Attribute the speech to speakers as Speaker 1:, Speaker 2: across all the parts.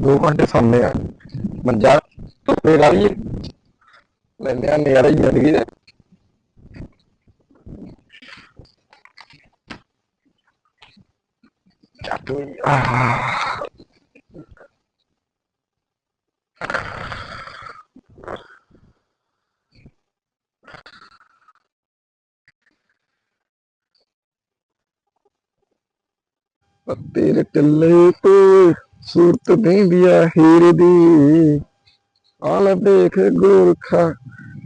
Speaker 1: ਦੋ ਘੰਟੇ ਸੌਂਦੇ ਆ ਮੰਜਾ ਧੁੱਪੇ ਰਾਈਏ ਲੈਂਦੇ ਆ ਨਜ਼ਾਰਾ ਹੀ ਜ਼ਿੰਦਗੀ ਦੇ ਚਾਟੂ ਆਹ ਤੇਰੇ ਟੱਲੇ ਤੋਂ ਸੂਰਤ ਦੇਂਦੀ ਆ ਹੀਰ ਦੀ। ਆਲ ਦੇਖ ਗੋਰਖਾ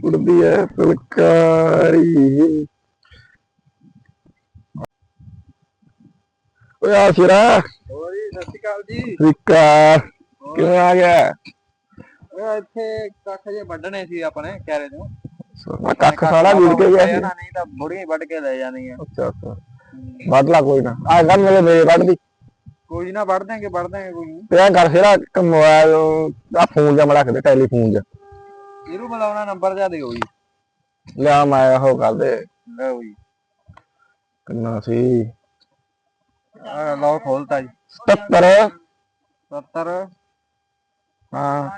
Speaker 1: ਉੜਦੀ ਐ ਫੁਲਕਾਰੀ। ਓਏ ਆ ਸ਼ਿਰਾ।
Speaker 2: ਹੋਰ ਸਤਿ ਸ਼੍ਰੀ ਅਕਾਲ ਜੀ।
Speaker 1: ਕਿਵੇਂ ਆ ਗਿਆ?
Speaker 2: ਓਏ ਇੱਥੇ ਕੱਖ ਜੇ ਵੱਢਣੇ ਸੀ ਆਪਣੇ ਕੈਰੇ ਤੋਂ
Speaker 1: ਮੈਂ ਕੱਖ ਸਾਲਾ ਵੀੜ ਕੇ ਗਿਆ ਸੀ।
Speaker 2: ਨਹੀਂ ਤਾਂ ਬੁੜੀਆਂ ਹੀ ਵੱਢ ਕੇ ਲੈ ਜਾਣੀਆਂ
Speaker 1: ਅੱਛਾ ਅੱਛਾ। ਵੱਢ ਲਾ ਕੋਈ ਨਾ। ਆ ਗੱਲ ਮੇਰੇ
Speaker 2: ਕੋਈ ਨਾ ਵੱਢ ਦਾਂਗੇ ਵੱਢ ਦਾਂਗੇ ਕੋਈ ਨੀ।
Speaker 1: ਤੇ ਐਂ ਕਰ ਸ਼ਿਰਾ ਇੱਕ ਮੋਬਾਈਲ ਆ ਫੋਨ ਜਾਂ ਮੜਾ ਕੇ ਟੈਲੀਫੋਨ ਜਾਂ
Speaker 2: ਇਹਨੂੰ ਬੁਲਾਉਣਾ ਨੰਬਰ ਜਾ ਦਿਓ ਜੀ।
Speaker 1: ਲਿਆ ਮੈਂ ਉਹ ਕਰ ਦੇ।
Speaker 2: ਲਓ ਜੀ
Speaker 1: ਕਿੰਨਾ ਸੀ?
Speaker 2: ਆਹ ਲਓ ਖੋਲਤਾ ਜੀ।
Speaker 1: 77
Speaker 2: 70
Speaker 1: ਹਾਂ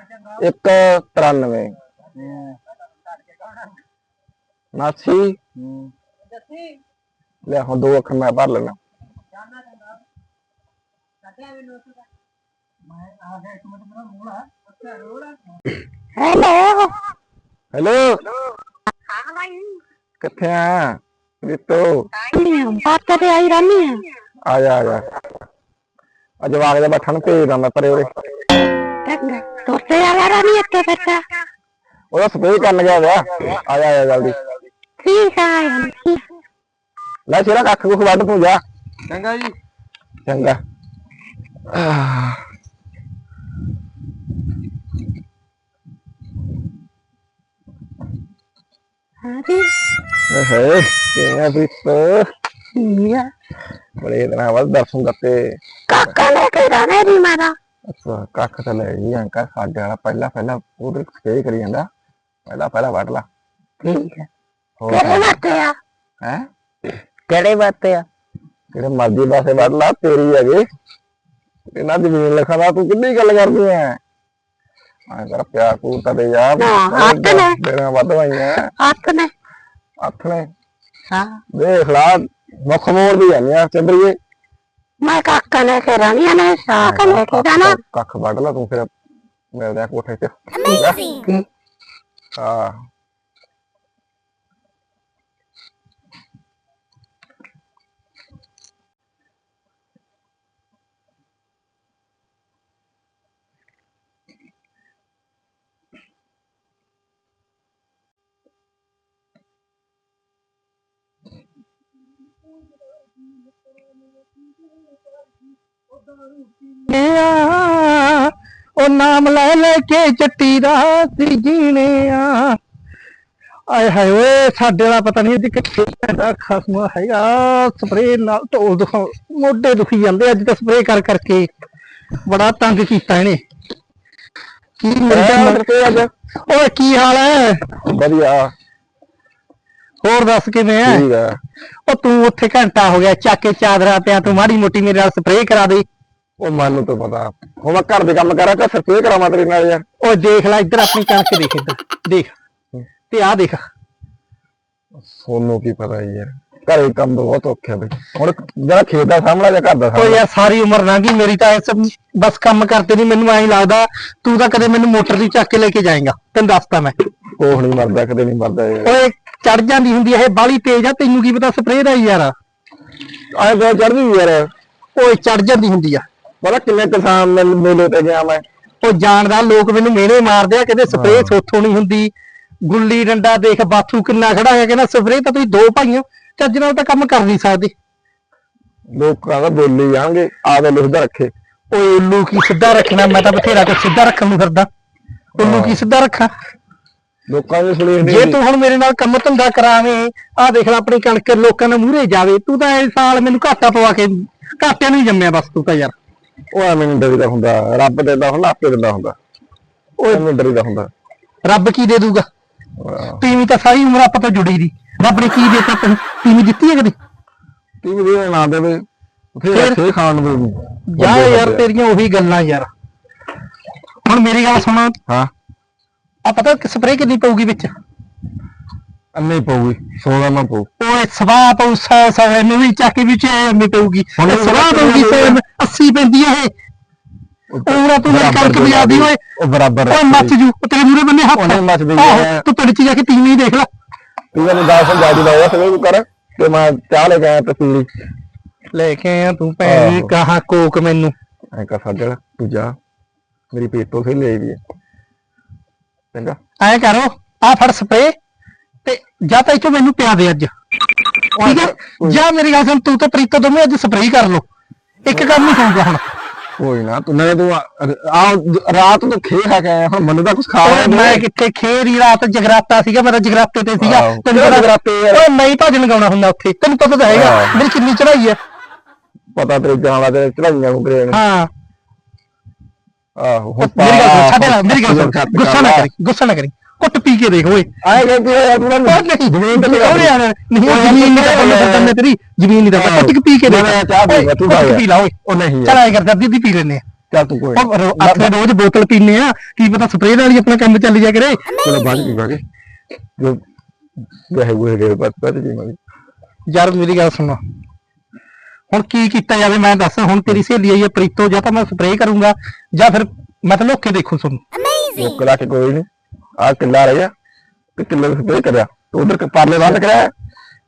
Speaker 1: 193
Speaker 2: ਹੂੰ,
Speaker 1: 79
Speaker 2: ਹੂੰ।
Speaker 1: ਲੈ ਹੁਣ ਦੋ ਅੱਖਰ ਮੈਂ ਭਰ ਲੈਣਾ
Speaker 3: ਹੈਲੋ
Speaker 1: ਹੈਲੋ ਹਾਂ ਭਾਈ ਕਿੱਥੇ ਆ?
Speaker 3: ਦਿੱਤੋ ਨਹੀਂ ਬਾਤ ਤੇ ਆਈ ਰਾਨੀ
Speaker 1: ਆ? ਜਾ ਆ ਜਾ। ਅੱਜ ਵਾਗ ਦੇ ਬੱਠਣ ਭੇਜਦਾ ਮੈਂ ਪਰੇ ਉਰੇ।
Speaker 3: ਚੰਗਾ। ਤੋਸੇ ਆ ਰਿਹਾ ਰਾਨੀ ਇੱਥੇ ਬੱਚਾ
Speaker 1: ਉਹਦਾ ਸਪਰੇਅ ਕਰਨ ਗਿਆ ਵਾ। ਆ ਜਾ ਆ ਜਾ ਜਲਦੀ।
Speaker 3: ਠੀਕ ਆ
Speaker 1: ਲੈ ਸ਼ੇਰਾ ਕੱਖ ਕੁਖ ਵੱਢ ਤੂੰ ਜਾ।
Speaker 2: ਚੰਗਾ ਜੀ।
Speaker 1: ਚੰਗਾ।
Speaker 3: Ah.
Speaker 1: Habis. Eh, kayaknya Brito.
Speaker 3: Iya.
Speaker 1: ਬੜੇ ਦਿਨਾਂ ਬਾਅਦ ਦਰਸ਼ਨ ਕਰਤੇ।
Speaker 3: ਕਾਕਾ ਲੈ ਕੇ ਜਾਣਾ ਦੀ ਮਾਰਾ
Speaker 1: ਅੱਛਾ ਕਾਕਾ ਤਾਂ ਲੈ ਗਈ ਅੰਕਾ ਸਾਡੇ ਵਾਲਾ ਪਹਿਲਾ ਪਹਿਲਾ ਪੂਰੇ ਸਟੇ ਕਰੀ ਜਾਂਦਾ। ਪਹਿਲਾ ਪਹਿਲਾ ਵੜ ਲਾ।
Speaker 3: ਠੀਕ
Speaker 1: ਹੈ
Speaker 3: ਕਿਹੜੇ ਵਾਤੇ ਆ?
Speaker 1: ਹੈ?
Speaker 3: ਕਿਹੜੇ ਵਾਤੇ ਆ?
Speaker 1: ਜਿਹੜੇ ਮਰਜ਼ੀ ਪਾਸੇ ਵੜ ਲਾ ਤੇਰੀ ਹੈਗੇ। ਇਹਨਾਂ ਜ਼ਮੀਨ ਲਿਖਾ ਦਾ ਤੂੰ ਕਿੰਨੀ ਗੱਲ ਕਰਦੀ ਐ? ਮੈਂ ਕਰ ਪਿਆ ਕੂ ਤਾਂ ਤੇ
Speaker 3: ਯਾਰ ਹੱਥ ਨੇ।
Speaker 1: ਤੇਰਾ ਵਧਵਾਈਆਂ
Speaker 3: ਹੱਥ ਨੇ।
Speaker 1: ਹੱਥ ਨੇ।
Speaker 3: ਹਾਂ।
Speaker 1: ਦੇਖ ਲਾ ਮੁੱਖ ਮੋੜ ਦੀ ਜਾਂਦੀਆਂ ਚੰਦਰੀਏ।
Speaker 3: ਮੈਂ ਕਾਕਾ ਲੈ ਕੇ ਰਾਣੀਆਂ ਨੇ ਸਾਕ ਲੈ ਕੇ ਜਾਣਾ।
Speaker 1: ਕੱਖ ਵੱਢ ਲਾ ਤੂੰ ਫਿਰ। ਮੇਰੇ ਕੋਠੇ ਤੇ। ਹਾਂ।
Speaker 4: ਆ ਉਹ ਨਾਮ ਲੈ ਲੈ ਕੇ ਚੱਟੀ ਰਾਤ ਜੀਣੇ ਆ। ਆਏ ਹਾਏ ਓਏ ਸਾਡੇ ਵਾਲਾ ਪਤਾ ਨਹੀਂ ਅੱਜ ਕਿੱਥੇ ਪੈਂਦਾ ਖਸਮ ਹੈਗਾ ਸਪਰੇ ਨਾਲ ਢੋਲ ਦੁਖਾ ਮੋਢੇ ਦੁਖੀ ਜਾਂਦੇ ਅੱਜ ਤਾਂ ਸਪਰੇ ਕਰ ਕਰਕੇ। ਬੜਾ ਤੰਗ ਕੀਤਾ ਇਹਨੇ। ਕੀ
Speaker 1: ਅੱਜ।
Speaker 4: ਓਏ ਕੀ ਹਾਲ ਹੈ?
Speaker 1: ਵਧੀਆ।
Speaker 4: ਹੋਰ ਦੱਸ ਕਿਵੇਂ ਐ?
Speaker 1: ਠੀਕ ਆ।
Speaker 4: ਉਹ ਤੂੰ ਉੱਥੇ ਘੰਟਾ ਹੋ ਗਿਆ ਚੱਕ ਕੇ ਚਾਦਰਾਂ ਪਿਆ ਤੂੰ ਮਾੜੀ ਮੋਟੀ ਮੇਰੇ ਨਾਲ ਸਪਰੇ ਕਰਾ ਦੇ।
Speaker 1: ਉਹ ਮੈਨੂੰ ਤਾਂ ਪਤਾ। ਹੁਣ ਮੈਂ ਘਰ ਦੇ ਕੰਮ ਕਰਾਂ ਕਿ ਸਰਪੇ ਕਰਾਵਾਂ ਤੇਰੇ ਨਾਲ ਯਾਰ?
Speaker 4: ਉਹ ਦੇਖ ਲੈ ਇੱਧਰ ਆਪਣੀ ਕਣਕ ਦੇਖ ਇੱਧਰ। ਦੇਖ। ਤੇ ਆਹ ਦੇਖ।
Speaker 1: ਸੋਨੂੰ ਕੀ ਪਤਾ ਯਾਰ। ਘਰੇ ਕੰਮ ਬਹੁਤ ਔਖਾ ਬਈ। ਹੁਣ ਜਿਹੜਾ ਖੇਤ ਦਾ ਸਾਹਮਣਾ ਜਾਂ ਘਰ ਦਾ
Speaker 4: ਉਹ
Speaker 1: ਸਾਹਮਣਾ?
Speaker 4: ਯਾਰ ਸਾਰੀ ਉਮਰ ਲੰਘੀ ਮੇਰੀ ਤਾਂ ਇਸ ਬਸ ਕੰਮ ਕਰਤੇ ਨਹੀਂ ਮੈਨੂੰ ਐਂ ਲੱਗਦਾ ਤੂੰ ਤਾਂ ਕਦੇ ਮੈਨੂੰ ਮੋਟਰ ਦੀ ਚੱਕ ਕੇ ਲੈ ਕੇ ਜਾਏਗਾ। ਤੈਨੂੰ ਦੱਸਤਾ ਮੈਂ।
Speaker 1: ਕੋਹ ਨਹੀਂ ਮਰਦਾ ਕਦੇ ਨਹੀਂ ਮਰਦਾ ਯਾਰ
Speaker 4: ਓਏ ਚੜ ਜਾਂਦੀ ਹੁੰਦੀ ਇਹ ਬਾਲੀ ਤੇਜ਼ ਆ ਤੈਨੂੰ ਕੀ ਪਤਾ ਸਪਰੇਅ ਦਾ ਯਾਰ।
Speaker 1: ਆਏ ਬੋ ਚੜਦੀ ਯਾਰ।
Speaker 4: ਓਏ ਚੜ ਜਾਂਦੀ ਹੁੰਦੀ ਆ।
Speaker 1: ਪਤਾ ਕਿੰਨੇ ਕਿਸਾਨ ਮੇਲ- ਮੇਲੇ ਤੇ ਗਿਆ ਮੈਂ।
Speaker 4: ਉਹ ਜਾਣਦਾ ਲੋਕ ਮੈਨੂੰ ਮਿਹਣੇ ਮਾਰਦੇ ਆ ਕਹਿੰਦੇ ਸਪਰੇਅ ਸੋਥੋਂ ਨਹੀਂ ਹੁੰਦੀ। ਗੁੱਲੀ ਡੰਡਾ ਦੇਖ ਬਾਥੂ ਕਿੰਨਾ ਖੜਾ ਹੈ ਕਹਿੰਦਾ ਸਪਰੇਅ ਤਾਂ ਤੁਸੀਂ ਦੋ ਭਾਈਓ ਚੱਜ ਨਾਲ ਤਾਂ ਕੰਮ ਕਰ ਨਹੀਂ ਸਕਦੇ।
Speaker 1: ਲੋਕਾਂ ਦਾ ਬੋਲੀ ਜਾਣਗੇ ਆਦੇ ਲਿਖਦਾ ਰੱਖੇ।
Speaker 4: ਓਏ ਉੱਲੂ ਕੀ ਸਿੱਧਾ ਰੱਖਣਾ ਮੈਂ ਤਾਂ ਬਥੇਰਾ ਕੁਛ ਸਿੱਧਾ ਰੱਖਣ ਨੂੰ ਫਿਰਦਾ। ਉੱਲੂ ਕੀ ਸਿੱਧਾ ਰੱਖਾਂ?
Speaker 1: ਲੋਕਾਂ ਦੇ ਸੁਣੀ
Speaker 4: ਜੇ ਤੂੰ ਹੁਣ ਮੇਰੇ ਨਾਲ ਕੰਮ ਧੰਦਾ ਕਰਾਵੇਂ ਆਹ ਦੇਖ ਲੈ ਆਪਣੀ ਕਣਕ ਲੋਕਾਂ ਦੇ ਮੂਹਰੇ ਜਾਵੇ ਤੂੰ ਤਾਂ ਇਸ ਸਾਲ ਮੈਨੂੰ ਘਾਟਾ ਪਵਾ ਕੇ ਘਾਟਿਆਂ ਨੂੰ ਹੀ ਜੰਮਿਆ ਬਸ ਤੂੰ ਤਾਂ ਯਾਰ।
Speaker 1: ਉਹ ਐਵੇਂ ਨਹੀਂ ਡਰੀਦਾ ਹੁੰਦਾ ਰੱਬ ਦਿੰਦਾ ਹੁੰਦਾ ਆਪੇ ਦਿੰਦਾ ਹੁੰਦਾ। ਉਹ ਐਵੇਂ ਡਰੀਦਾ ਹੁੰਦਾ।
Speaker 4: ਰੱਬ ਕੀ ਦੇ ਦੂਗਾ? ਤੀਵੀਂ ਤਾਂ ਸਾਰੀ ਉਮਰ ਆਪਾਂ ਤੋਂ ਜੁੜੀ ਦੀ। ਰੱਬ ਨੇ ਕੀ ਦੇਤਾ ਤੈਨੂੰ? ਤੀਵੀਂ ਦਿੱਤੀ ਹੈ ਕਦੇ?
Speaker 1: ਕੀ ਵੀ ਦੇ ਨਾ ਦੇਵੇ ਫਿਰ
Speaker 4: ਫਿਰ?
Speaker 1: ਅੱਛੇ ਖਾਣ ਨੂੰ।
Speaker 4: ਯਾਰ
Speaker 1: ਆ।
Speaker 4: ਤੇਰੀਆਂ ਉਹੀ ਗੱਲਾਂ ਯਾਰ। ਹੁਣ ਮੇਰੀ ਗੱਲ ਸੁਣ।
Speaker 1: ਹਾਂ।
Speaker 4: ਆ ਪਤਾ ਕਿ ਸਪਰੇਅ ਕਿੰਨੀ ਪਊਗੀ ਵਿੱਚ?
Speaker 1: ਅੰਨੇ ਪਊਗੀ 100 ਦਾ ਮੈਂ ਪਊ।
Speaker 4: ਓਏ ਸਵਾ ਪਊ 100 100 ਐਵੇਂ ਵੀ ਚੱਕ ਵਿੱਚ ਐਵੇਂ ਪਊਗੀ। ਸਵਾ ਪਊਗੀ 100 80 ਪੈਂਦੀ ਇਹ। ਪੂਰਾ ਤੂੰ ਮੇਰੀ ਕਣਕ ਵਜਾਦੀ ਓਏ।
Speaker 1: ਉਹ ਬਰਾਬਰ
Speaker 4: ਓਏ ਮੱਚ ਜੂ ਉਹ ਤੇਰੇ ਮੂਰੇ ਬੰਨੇ ਹੱਥ।
Speaker 1: ਉਹਨੇ ਮੱਚ ਦੀ।
Speaker 4: ਤੂੰ ਪਿੰਡ ਚ ਜਾ ਕੇ ਤੀਵੀਂ ਦੇਖ ਲੈ।
Speaker 1: ਤੂੰ ਮੈਨੂੰ ਦੱਸ ਜਾਦੀ ਲਾਇਆ ਸਵੇਰ ਨੂੰ ਕਰ ਤੇ ਮੈਂ ਚਾਹ ਲੈ ਕੇ ਆਇਆ ਤਸਲੀ।
Speaker 4: ਲੈ ਕੇ ਆਇਆ ਤੂੰ ਭੈਣ। ਕਹਾ ਕੋਕ ਮੈਨੂੰ।
Speaker 1: ਐ ਕਰ ਸਾਜਲ ਤੂੰ ਜਾ। ਮੇਰੀ ਪੇਟ ਤੋਂ ਫਿਰ ਲੈ ਚੰਗਾ।
Speaker 4: ਐ ਕਰੋ ਆ ਫੜ ਸਪਰੇ ਤੇ ਜਾਂ ਤਾਂ ਇੱਥੋਂ ਮੈਨੂੰ ਪਿਆ ਦੇ ਅੱਜ। ਠੀਕ ਹੈ? ਜਾਂ ਮੇਰੀ ਗੱਲ ਸੁਣ ਤੂੰ ਤੇ ਪ੍ਰੀਤੋ ਦੋਵੇਂ ਅੱਜ ਸਪਰੇ ਕਰ ਲਓ। ਇੱਕ ਕੰਮ ਨਹੀਂ ਹੋਊਗਾ ਹੁਣ।
Speaker 1: ਕੋਈ ਨਾ ਤੂੰ ਨਾ ਤੂੰ ਆ ਰਾਤ ਨੂੰ ਖੇ ਖਾ ਕੇ ਆਇਆ ਹੁਣ ਮੈਨੂੰ ਤਾਂ ਕੁਝ ਖਾ
Speaker 4: ਓਏ ਮੈਂ ਕਿੱਥੇ ਖੇਰੀ ਰਾਤ ਜਗਰਾਤਾ ਸੀਗਾ ਮੇਰਾ ਜਗਰਾਤੇ ਤੇ ਸੀਗਾ। ਤੈਨੂੰ ਪਤਾ
Speaker 1: ਜਗਰਾਤੇ?
Speaker 4: ਓਏ ਮੈਂ ਹੀ ਭਜਨ ਗਾਉਣਾ ਹੁੰਦਾ ਉੱਥੇ। ਤੈਨੂੰ ਪਤਾ ਤਾਂ ਹੈਗਾ। ਮੇਰੀ ਕਿੰਨੀ ਚੜਾਈ ਹੈ।
Speaker 1: ਪਤਾ ਤੇਰੇ ਜਾਣ ਤੇਰੇ ਚੜਾਈਆਂ ਨੂੰ ਕਰੇ
Speaker 4: ਹਾਂ।
Speaker 1: ਆਹੋ ਹੁਣ
Speaker 4: ਮੇਰੀ ਗੱਲ ਸੁਣ
Speaker 1: ਪਾ-
Speaker 4: ਛੱਡ ਲੈ ਮੇਰੀ ਗੱਲ ਸੁਣ
Speaker 1: ਛੱਡ
Speaker 4: ਗੁੱਸਾ ਨਾ ਕਰੀ ਗੁੱਸਾ ਨਾ ਕਰੀ। ਕੁੱਟ ਪੀ ਕੇ ਦੇਖ ਓਏ।
Speaker 1: ਆਏ ਗਏ ਤੂੰ ਯਾਰ ਤੂੰ
Speaker 4: ਉਹ ਨਹੀਂ
Speaker 1: ਜ਼ਮੀਨ ਤੇ
Speaker 4: ਉਹ ਯਾਰ ਨਹੀਂ ਉਹ ਜ਼ਮੀਨ ਨਹੀਂ ਤਾਂ ਬੰਦਾ ਮੈਂ ਤੇਰੀ ਜ਼ਮੀਨ ਨਹੀਂ ਦਾ ਕੁੱਟ ਕੇ ਪੀ ਕੇ ਦੇਖ।
Speaker 1: ਮੈਂ ਚਾਹ ਪੀਊਂਗਾ, ਤੂੰ
Speaker 4: ਕੁੱਟ
Speaker 1: ਖਾ।
Speaker 4: ਪੀ ਲਾ। ਓਏ।
Speaker 1: ਉਹ ਨਹੀਂ
Speaker 4: ਚਲ ਆਏ ਕਰਦਾ ਅੱਧੀ ਪੀ ਲੈਨੇ ਆ।
Speaker 1: ਚੱਲ ਤੂੰ ਕੋਈ
Speaker 4: ਉਹ ਰੋ- ਰੋਜ਼ ਬੋਤਲ ਪੀਨੇ ਆ। ਕੀ ਪਤਾ ਸਪਰੇਅ ਨਾਲ ਹੀ ਆਪਣਾ ਕੰਮ ਚੱਲ ਜਾ ਕਰੇ।
Speaker 1: ਚਲੋ ਬਾਅਦ ਪੀਵਾਂਗੇ। ਜੋ ਵਹਿ ਉਹ ਦੇ ਬਾਤ ਬਾਤ ਜੀ ਮੈਂ
Speaker 4: ਯਾਰ ਮੇਰੀ ਗੱਲ ਸੁਣੋ। ਹੁਣ ਕੀ ਕੀਤਾ ਜਾਵੇ ਮੈਂ ਦੱਸ ਹੁਣ ਤੇਰੀ ਸਹੇਲੀ ਆਈ ਹੈ ਪ੍ਰੀਤੋ ਜਾਂ ਤਾਂ ਮੈਂ ਸਪਰੇਅ ਕਰੂੰਗਾ ਜਾਂ ਫਿਰ ਮੈਂ ਤਾਂ ਲੋਕੇ ਦੇਖੂ ਤੁਹਾਨੂੰ।
Speaker 1: ਉਹ ਕਲਾ ਕੇ ਕੋਈ ਨਹੀਂ ਆ ਕਿੱਲਾ ਰਹਿ ਤੇ ਕਿੱਲੇ ਸਪਰੇ ਕਰਿਆ। ਤੂੰ ਉਧਰ ਪਾਰਲੇ ਬੰਦ ਕਰਿਆ?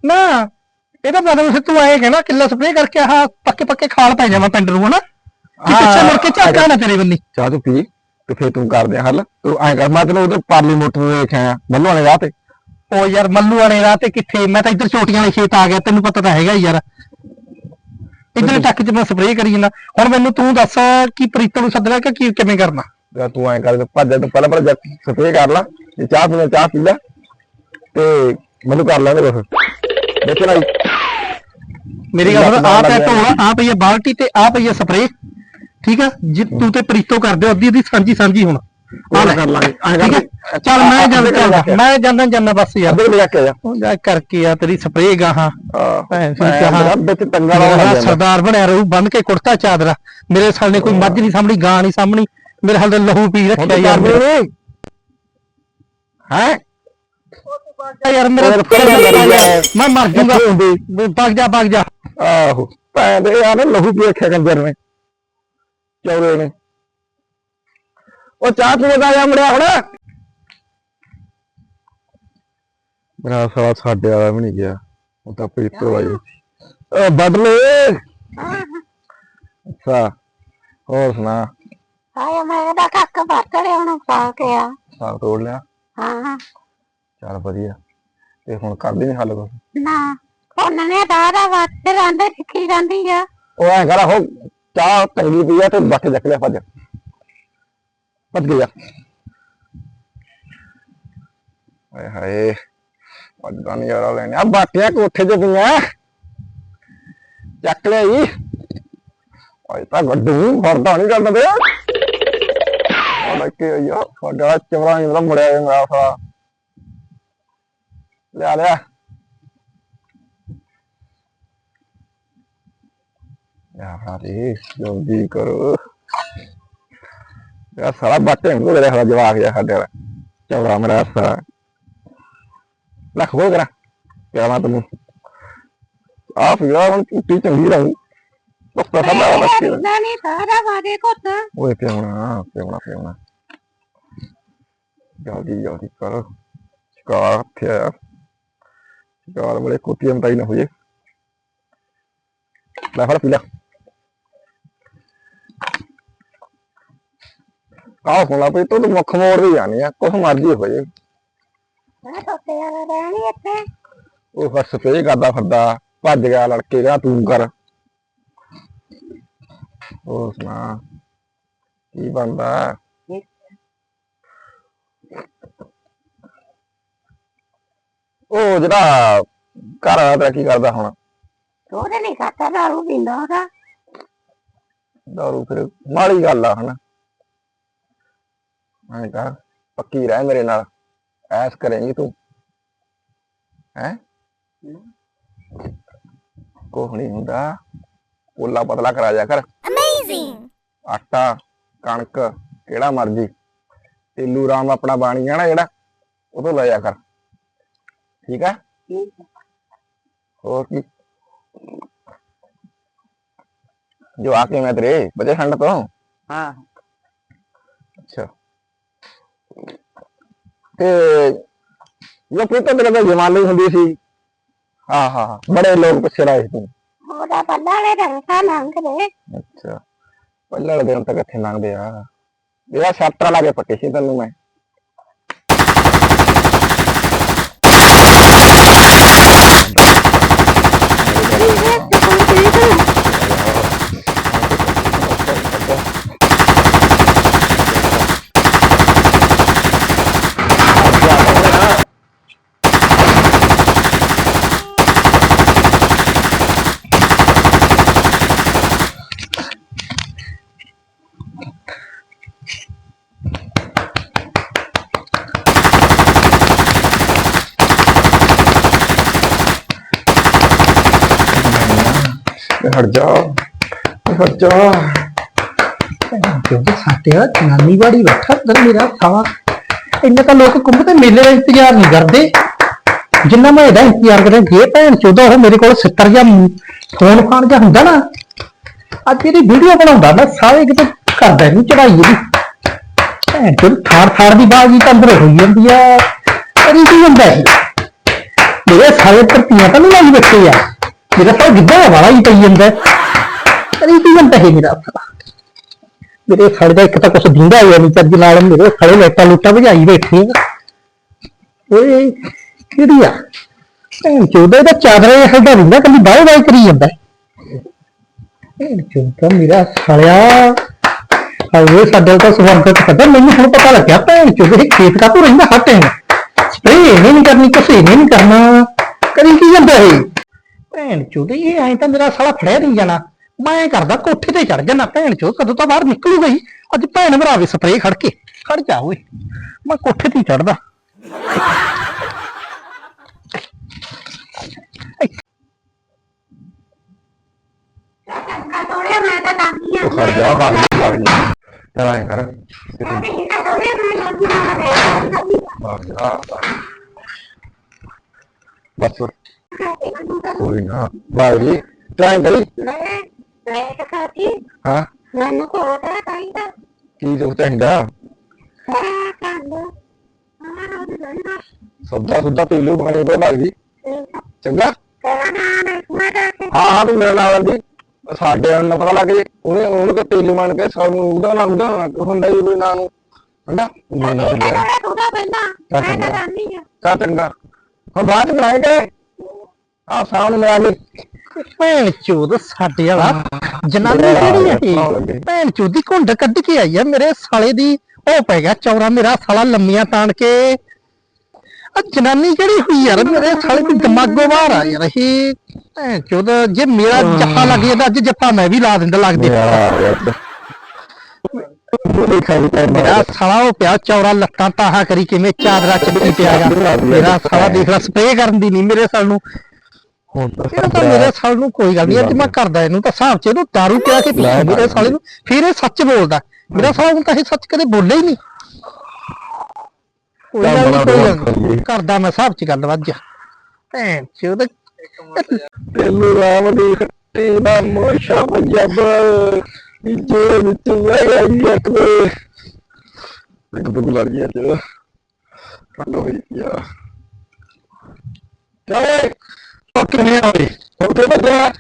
Speaker 4: ਨਾ ਇਹਦਾ ਮਤਲਬ ਫਿਰ ਤੂੰ ਆਏ ਕਹਿਣਾ ਕਿੱਲਾ ਸਪਰੇਅ ਕਰਕੇ ਆਹ ਪੱਕੇ ਪੱਕੇ ਖਾਲ ਪੈ ਜਾਵਾਂ ਪਿੰਡ ਨੂੰ ਹਨਾ? ਕਿ। ਪਿੱਛੇ ਮੁੜ ਕੇ ਝਾਕਾ ਨਾ ਤੇਰੇ ਬੰਨੀ
Speaker 1: ਚਾਹ ਤੂੰ ਪੀ ਤੇ ਫੇਰ ਤੂੰ ਕਰਦੇ ਹੱਲ। ਤੂੰ ਐਂ ਕਰ ਮੈਂ ਤੈਨੂੰ ਉਧਰ ਪਾਰਲੀ ਮੋਟਰ ਦੇਖਿਆ ਬੱਲੂ ਵਾਲੇ ਰਾਹ ਤੇ।
Speaker 4: ਉਹ ਯਾਰ ਮੱਲੂ ਵਾਲੇ ਰਾਹ ਤੇ ਕਿੱਥੇ? ਮੈਂ ਤਾਂ ਇੱਧਰ ਛੋਟੀਆਂ ਵਾਲੇ ਖੇਤ ਆ ਗਿਆ ਤੈਨੂੰ ਪਤਾ ਤਾਂ ਹੈਗਾ ਯਾਰ। ਇੱਧਰ ਟੱਕ 'ਚ ਮੈਂ ਸਪਰੇਅ ਕਰੀ ਜਾਂਦਾ। ਹੁਣ ਮੈਨੂੰ ਤੂੰ ਦੱਸ ਕਿ ਪ੍ਰੀਤੋ ਨੂੰ ਸੱਦਣਾ ਕਿ ਕੀ ਕਿਵੇਂ ਕਰਨਾ?
Speaker 1: ਜਾਂ ਤੂੰ ਐਂ ਕਰ ਭੱਜ ਤੂੰ ਪਹਿਲਾਂ ਪਹਿਲਾਂ ਸਪਰੇ ਕਰ ਲਾ। ਜੇ ਚਾਹ ਪੀਣਾ ਚਾਹ ਪੀ ਲੈ। ਤੇ ਮੈਨੂੰ ਕਰ ਲੈਂਦੇ ਬਸ ਦੇਖਣਾ
Speaker 4: ਮੇਰੀ ਗੱਲ ਸੁਣ
Speaker 1: ਲੱਤ
Speaker 4: ਆ
Speaker 1: ਨਾਲ
Speaker 4: ਪਿਆ
Speaker 1: ਲੱਗਿਆ
Speaker 4: ਢੋਲਾ ਆ ਪਈ ਹੈ ਬਾਲਟੀ ਤੇ ਆ ਪਈ ਹੈ ਸਪਰੇਅ ਠੀਕ ਆ? ਜੇ ਤੂੰ ਤੇ ਪ੍ਰੀਤੋ ਕਰਦੇ ਹੋ ਅੱਧੀ ਅੱਧੀ ਸਾਂਝੀ ਸਾਂਝੀ ਹੁਣ। ਆ ਲੈ
Speaker 1: ਕਰ ਲਾਂਗੇ ਐਂ
Speaker 4: ਠੀਕ
Speaker 1: ਕਰ
Speaker 4: ਹੈ ਚੱਲ ਮੈਂ ਜਾਂਦਾ ਚੱਲਦਾ ਮੈਂ ਜਾਂਦਾ ਜਾਂਦਾ ਬਸ ਯਾਰ।
Speaker 1: ਅੱਧੇ ਵਜੇ ਕੇ ਜਾ
Speaker 4: ਉਹ ਜਾ ਕਰਕੇ ਆ ਤੇਰੀ ਸਪਰੇਅ ਗਾਹਾਂ।
Speaker 1: ਆ
Speaker 4: ਭੈਣ ਚੋਦ ਕਹਾ।
Speaker 1: ਵਿੱਚ ਟੰਗਾ ਲਾ
Speaker 4: ਮੇਰਾ
Speaker 1: ਜਾਂਦਾ।
Speaker 4: ਸਰਦਾਰ ਬਣਿਆ ਰਹੂ ਬੰਨ ਕੇ ਕੁੜਤਾ ਚਾਦਰਾ। ਮੇਰੇ ਸਾਹਮਣੇ ਕੋਈ ਮੱਝ ਨਹੀਂ ਸਾਹਮਣੀ ਗਾਂ ਨਹੀਂ ਸਾਹਮਣੀ। ਮੇਰੇ ਹਾਲ ਤੇ ਲਹੂ ਪੀ ਰੱਖਿਆ ਯਾਰ
Speaker 1: ਹੈ?
Speaker 4: ਯਾਰ ਮੇਰਾ
Speaker 1: ਹੋਰ ਫਿਰ ਮੈਂ ਮਰ ਗਿਆ।
Speaker 4: ਮੈਂ ਮਰ ਜੂੰਗਾ।
Speaker 1: ਕਿੱਥੇ ਹੁੰਦੀ?
Speaker 4: ਭੱਗ ਜਾ ਭੱਗ ਜਾ।
Speaker 1: ਆਹੋ ਭੈਣ ਦੇ ਯਾਰ ਲਹੂ ਪੀ ਰੱਖਿਆ ਕੰਜਰ ਨੇ ਚੌਰੇ ਨੇ। ਉਹ ਚਾਹ ਪੀਣੇ ਦਾ ਆ ਮੁੜਿਆ ਹੁਣ। ਮੇਰਾ ਸਾਲਾ ਸਾਡੇ ਵਾਲਾ ਵੀ ਨਹੀਂ ਗਿਆ। ਉਹ ਤਾਂ ਪੇਪਰ ਵਾਈ ਓ ਬਦਲੇ। ਅੱਛਾ ਹੋਰ ਸੁਣਾ।
Speaker 3: ਹਾਏ ਮੈਂ ਦਾ ਕੱਕ ਵਰਤੜੇ ਹੁਣ ਪਾ ਕੇ ਆ।
Speaker 1: ਸਾਗ ਤੋੜ ਲਿਆ?
Speaker 3: ਹਾਂ।
Speaker 1: ਚੱਲ ਵਧੀਆ। ਤੇ ਹੁਣ ਕਰਦੀ ਨਹੀਂ ਹੱਲ ਕੁਛ?
Speaker 3: ਨਾ ਉਹਨਾਂ ਨੇ ਦਾਦਾ ਵਰਤੇ ਰਹਿੰਦੇ ਸਿੱਖੀ ਜਾਂਦੀ ਆ।
Speaker 1: ਉਹ ਐਂ ਕਰ ਹੋ ਚਾਹ ਚੰਗੀ ਪਈ ਆ ਤੇ ਬੱਠੇ ਚੱਕ ਲਿਆ ਭੱਜ। ਭੱਜ ਗਿਆ ਹਾਏ ਹਾਏ ਅੱਜ ਦਾ ਨਜ਼ਾਰਾ ਲੈਣੇ। ਆ ਬਾਟੀਆਂ ਕੋਠੇ ਤੇ ਪਈਆਂ ਚੱਕ ਲਿਆ ਜੀ। ਓਏ ਤਾਂ ਗੱਡੂ ਫਰਦਾ ਨਹੀਂ ਕਰਦਾ ਤੇ ਉਹ ਲੱਗੇ ਯਾ ਸਾਡਾ ਚਵਰਾ ਨਹੀਂ ਮੁੜਿਆ ਇਹ ਮੇਰਾ ਸਾਲਾ ਲਿਆ ਲਿਆ। ਯਾਰੇ ਜਲਦੀ ਕਰੋ। ਯਾ ਸਾਲਾ ਬਾਟੇ ਨੂੰ ਮੇਰੇ ਹਾਲਾ ਜਵਾਕ ਜਾ ਸਾਡੇ ਵਾਲਾ। ਚੌੜਾ ਮੇਰਾ ਸਾਲਾ। ਲੱਖ ਹੋ ਕਰਾ। ਕਿਆ ਮੈਂ ਤੈਨੂੰ। ਆ ਫਿਰਾ ਹੁਣ ਟੁੱਟੀ ਚੰਗੀ ਰਹੂ ਪੱਕਾ ਸਭ ਆ
Speaker 3: ਨਾ ਨਹੀਂ ਦਾਦਾ ਵਾਦੇ ਕੋਤ
Speaker 1: ਓਏ ਪਿਆਉਣਾ ਪਿਆਉਣਾ ਪਿਆਉਣਾ। ਜਲਦੀ ਜਲਦੀ ਕਰ। ਸ਼ਿਕਾਰ ਇੱਥੇ ਆਇਆ। ਸ਼ਿਕਾਰ ਬੜੇ ਕੋਟੀਆਂ ਮਤਾਈ ਨਾ ਹੋ ਜੇ ਲੈ ਫੜ ਪੀ ਲੈ। ਆਹ ਕੋਲਾ ਪਈ ਤੂੰ ਮੁੱਖ ਮੋੜ ਦੀ ਜਾਣੀ ਆ ਕੁਛ ਮਰਜ਼ੀ ਹੋ ਜੇ
Speaker 3: ਮੈਂ ਤੋਤੇ ਆ ਰਹਿਣੀ ਇੱਥੇ।
Speaker 1: ਉਹ ਫਸ ਸਪਰੇ ਕਰਦਾ ਫਿਰਦਾ ਭੱਜ ਗਿਆ ਲੜਕੇ ਦਾ ਤੂੰ ਕਰ ਹੋਰ ਸੁਣਾ ਕੀ ਬੰਦਾ ਉਹ ਜਿਹੜਾ ਘਰ ਵਾਲਾ ਤੇਰਾ ਕੀ ਕਰਦਾ ਹੁਣ?
Speaker 3: ਉਹਦੇ ਨਹੀਂ ਖਾਤਾ ਦਾਰੂ ਪੀਂਦਾ ਉਹਦਾ।
Speaker 1: ਦਾਰੂ ਫਿਰ ਮਾੜੀ ਗੱਲ ਆ ਹਨਾ? ਮੈਂ ਕਹਾ ਪੱਕੀ ਰਹਿ ਮੇਰੇ ਨਾਲ ਐਸ ਕਰੇਂਗੀ ਤੂੰ। ਹੈ? ਕੋਹ ਨਹੀਂ ਹੁੰਦਾ। ਪੋਲਾ ਪਤਲਾ ਕਰਾ ਜਾ ਕਰ।
Speaker 3: ਅਮੇਜ਼ਿੰਗ
Speaker 1: ਆਟਾ ਕਣਕ ਕਿਹੜਾ ਮਰਜ਼ੀ। ਤੇਲੂ ਰਾਮ ਆਪਣਾ ਬਾਣੀ ਆ ਨਾ ਜਿਹੜਾ ਉਹ ਤੋਂ ਲੈ ਜਾ ਕਰ। ਠੀਕ ਆ? ਹੋਰ ਕੀ? ਜੋ ਆਕੇ ਮੈਂ ਤੇਰੇ? ਬਜੇ ਖੰਡ ਤੋਂ?
Speaker 2: ਹਾਂ।
Speaker 1: ਅੱਛਾ। ਤੇ ਜੋ ਪ੍ਰੀਤਮ ਤੇਰੇ ਕੋਲ ਜਮਾਨੀ ਹੁੰਦੀ ਸੀ। ਹਾਂ ਹਾਂ ਹਾਂ। ਬੜੇ ਲੋਕ ਪਿੱਛੇ ਰਹੇ ਸੀ।
Speaker 3: ਉਹਦਾ ਬੱਲਾ ਵਾਲੇ ਰੰਗ ਸਾ ਲੰਘਦੇ।
Speaker 1: ਅੱਛਾ। ਪਹਿਲੇ ਵਾਲੇ ਦਿਨ ਤਾਂ ਕਿੱਥੇ ਲੰਘਦੇ ਆ। ਜਿਹੜਾ ਸ਼ਾਟਰ ਲਾ ਕੇ ਪੱਟੇ ਸੀ ਤੈਨੂੰ ਮੈਂ। ਹਟ ਜਾ ਹਟ ਜਾ।
Speaker 4: ਕਿਉਂਕਿ ਸਾਡੇ ਆ ਵਾੜੀ ਬੈਠਾ ਉਧਰ ਮੇਰਾ ਸਾਲਾ ਇੰਨੇ ਤਾਂ ਲੋਕ ਕੁੰਭ ਤੇ ਮੇਲੇ ਦਾ ਇੰਤਜ਼ਾਰ ਨਹੀਂ ਕਰਦੇ। ਜਿੰਨਾ ਮੈਂ ਇਹਦਾ ਇੰਤਜ਼ਾਰ ਕਰਾਂ ਜੇ ਭੈਣ ਚੋਦਾ ਉਹ ਮੇਰੇ ਕੋਲ 70 ਜਾਂ ਫੋਨ ਫਾਨ ਜਾਂ ਹੁੰਦਾ ਨਾ, ਅੱਜ ਇਹਦੀ ਵੀਡੀਓ ਬਣਾਉਂਦਾ ਮੈਂ, ਸਾਰੇ ਕਿਤੇ ਕਰਦਾ ਇਹਨੂੰ ਚੜਾਈ ਇਹਦੀ। ਭੈਣ ਚੋਦ, ਥਾਰ ਥਾਰ ਦੀ ਬਾਜੀ ਤਾਂ ਅੰਦਰ ਹੋਈ ਜਾਂਦੀ ਆ। ਅਰੇ ਕੀ ਹੁੰਦਾ ਇਹ ਮੇਰੇ ਸਾਰੇ ਧਰਤੀਆਂ ਤਾਂ ਨਹੀਂ ਲਾਈ ਬੱਚੇ ਆ। ਮੇਰਾ ਤਾਂ ਗਿੱਧਾ ਵਾਲਾ ਹੀ ਪਈ ਜਾਂਦਾ। ਅਰੇ ਕੀ ਜਾਂਦਾ ਇਹ ਮੇਰਾ ਸਾਲਾ ਮੇਰੇ ਫੜ ਦਾ ਇੱਕ ਤਾਂ ਕੁਛ ਦਿੰਦਾ ਹੋਇਆ ਨਹੀਂ, ਚੱਜ ਨਾਲ ਮੇਰੇ ਫੜੇ ਲੈਟਾ ਲੁੱਟਾ ਭਜਾਈ ਬੈਠੀ ਆ ਓਏ, ਕਿਹੜੀ ਆ? ਭੈਣ ਚੋਦਾ ਦਾ ਚਾਦਰੇ ਹਲਦਾ ਦਿੰਦਾ ਕੱਲੀ ਬਾਹਰ ਬਾਹਰ ਕਰੀ ਜਾਂਦਾ। ਭੈਣ ਚੋਦਾ ਮੇਰਾ ਸਾਲਿਆ ਹਾਏ, ਸਾਡੇ ਤਾਂ ਸਵਰਗ ਚ ਪਤਾ ਮੈਨੂੰ ਹੁਣ ਪਤਾ ਲੱਗਿਆ, ਭੈਣ ਚੋਦੇ ਖੇਤ ਕਾ ਤੂੰ ਰਹਿੰਦਾ ਹੱਟ ਹੈ ਸਪਰੇ ਨਹੀਂ ਕਰਨੀ ਕਿਸੇ ਨੇ ਨਹੀਂ ਕਰਨਾ। ਕਰੀ ਕੀ ਜਾਂਦਾ ਇਹ? ਭੈਣ ਚੋਦੇ, ਇਹ ਐਂ ਤਾਂ ਮੇਰਾ ਸਾਲਾ ਫੜਿਆ ਨਹੀਂ ਜਾਣਾ। ਮੈਂ ਕਰਦਾ, ਕੋਠੇ ਤੇ ਚੜ ਜਾਣਾ ਭੈਣ ਚੋ ਕਦੋਂ ਤਾਂ ਬਾਹਰ ਨਿਕਲੂਗਾ ਹੀ। ਅੱਜ ਭੈਣ ਭਰਾਵੇ ਸਪਰੇ ਖੜ ਕੇ। ਖੜ ਜਾ ਓਏ। ਮੈਂ ਕੋਠੇ ਤੇ ਚੜਦਾ
Speaker 3: ਤੋੜਿਆ ਮੈਂ ਤਾਂ
Speaker 1: ਜਾ, ਬਾਹਰ ਜਾ। ਚਲਾ ਇਹ ਕਰ।
Speaker 3: ਤੋੜਿਆ
Speaker 1: ਜਾ। ਬਸ। ਕੋਈ ਨਾ।
Speaker 3: ਮੈਂ ਮੈਂ ਤਾਂ ਖਾਤੀ
Speaker 1: ਹਾਂ।
Speaker 3: ਮੈਨੂੰ ਕੋਟਾ
Speaker 1: ਕੀ ਜੋ ਚਾਹੀਦਾ
Speaker 3: ਹਾਂ ਕਾਂਦਾ ਹਾਂ ਉਹ ਦੰਦਾ
Speaker 1: ਸੌਦਾ ਸੁਦਾ ਪੀਲੂ ਬਣੇ ਤੋਂ ਲੱਗ ਜੀ ਚੰਗਾ?
Speaker 3: ਕਹਣਾ ਨਾ ਮੈਂ ਤਾਂ
Speaker 1: ਹਾਂ ਹਾਂ ਤੂੰ ਮੇਰੇ ਨਾਲ ਆਂਦੀ। ਸਾਡੇ ਨੂੰ ਪਤਾ ਲੱਗ ਜੇ। ਉਹਨੇ ਉਹਨੂੰ ਕਿ ਤੇਲੂ ਮੰਨ ਕੇ ਸਾਨੂੰ ਉਹਦਾ ਨਾ ਉਹਦਾ ਹੁੰਦਾ ਕੋਈ ਨਾ ਨੂੰ
Speaker 3: ਉਹਦਾ ਕਾਂਗੀ ਆ
Speaker 1: ਕਾ ਚੰਗਾ। ਹੁਣ ਬਾਅਦ ਬਣਾਏਗੇ। ਆ ਸਾਹਮਣੇ ਆ ਗਈ
Speaker 4: ਭੈਣ ਚੋਦ ਸਾਡੇ ਵਾਲਾ ਜਨਾਨੀ ਕਿਹੜੀ ਹੈ ਇਹ? ਭੈਣ ਚੋਦ ਦੀ ਘੁੰਡ ਕੱਢ ਕੇ ਆਈ ਆ ਮੇਰੇ ਸਾਲੇ ਦੀ। ਉਹ ਪੈ ਗਿਆ ਚੌਰਾ ਮੇਰਾ ਸਾਲਾ ਲੰਮੀਆਂ ਤਾਣ ਕੇ। ਆ ਜਨਾਨੀ ਕਿਹੜੀ ਹੋਈ ਯਾਰ? ਮੇਰੇ ਸਾਲੇ ਦੀ ਦਿਮਾਗੋਂ ਬਾਹਰ ਆ ਯਾਰ ਇਹ। ਭੈਣ ਚੋਦ ਜੇ ਮੇਰਾ ਜੱਫਾ ਲੱਗ ਜਾਂਦਾ ਅੱਜ ਜੱਫਾ ਮੈਂ ਵੀ ਲਾ ਦਿੰਦਾ ਲੱਗਦੇ ਮੇਰਾ ਸਾਲਾ ਉਹ ਪਿਆ ਚੌਰਾ ਲੱਤਾਂ ਤਾਹਾ ਕਰੀ ਕਿਵੇਂ ਚਾਦਰਾ ਚੱਕੀ ਪਿਆਗਾ ਮੇਰਾ ਸਾਲਾ ਦੇਖ ਲੈ ਸਪਰੇਅ ਕਰਨ ਦੀ ਨਹੀਂ ਮੇਰੇ ਸਾਲ ਨੂੰ।
Speaker 1: ਹੁਣ
Speaker 4: ਇਹ ਤਾਂ ਮੇਰੇ ਸਾਲ ਨੂੰ ਕੋਈ ਗੱਲ ਨਹੀਂ ਅੱਜ ਮੈਂ ਕਰਦਾ ਇਹਨੂੰ ਤਾਂ ਹਿਸਾਬ ਚ ਇਹਨੂੰ ਦਾਰੂ ਪਿਆ ਕੇ ਪੀਣਾ ਮੇਰੇ ਸਾਲੇ ਨੂੰ ਫਿਰ ਇਹ ਸੱਚ ਬੋਲਦਾ। ਮੇਰਾ ਸਾਲਾ ਹੁਣ ਤਾਂ ਇਹ ਸੱਚ ਕਦੇ ਬੋਲਿਆ ਹੀ ਨਹੀਂ ਕੋਈ ਗੱਲ ਨੀ, ਕੋਈ ਗੱਲ ਨੀ। ਕਰਦਾ ਮੈਂ ਹਿਸਾਬ ਚ ਗੱਲ ਵੱਜ। ਭੈਣ ਚ ਉਹਦੇ
Speaker 1: ਤੈਨੂੰ ਰਾਮ ਦੀ ਖੱਟੀ ਦਾ ਮੋਸ਼ਾ ਪੰਜਾਬ ਜੇ ਵਿੱਚ ਵਗਾ ਇੱਕ ਦੇ ਇੱਕ ਤੋਂ ਲੜ ਗਿਆ ਤੇ ਕੰਡ ਹੋਈ ਗਿਆ ਚਲੇ।
Speaker 4: ਉਹ ਕਿਵੇਂ ਹੋਈ
Speaker 1: ਉੱਥੇ ਬੱਜਾ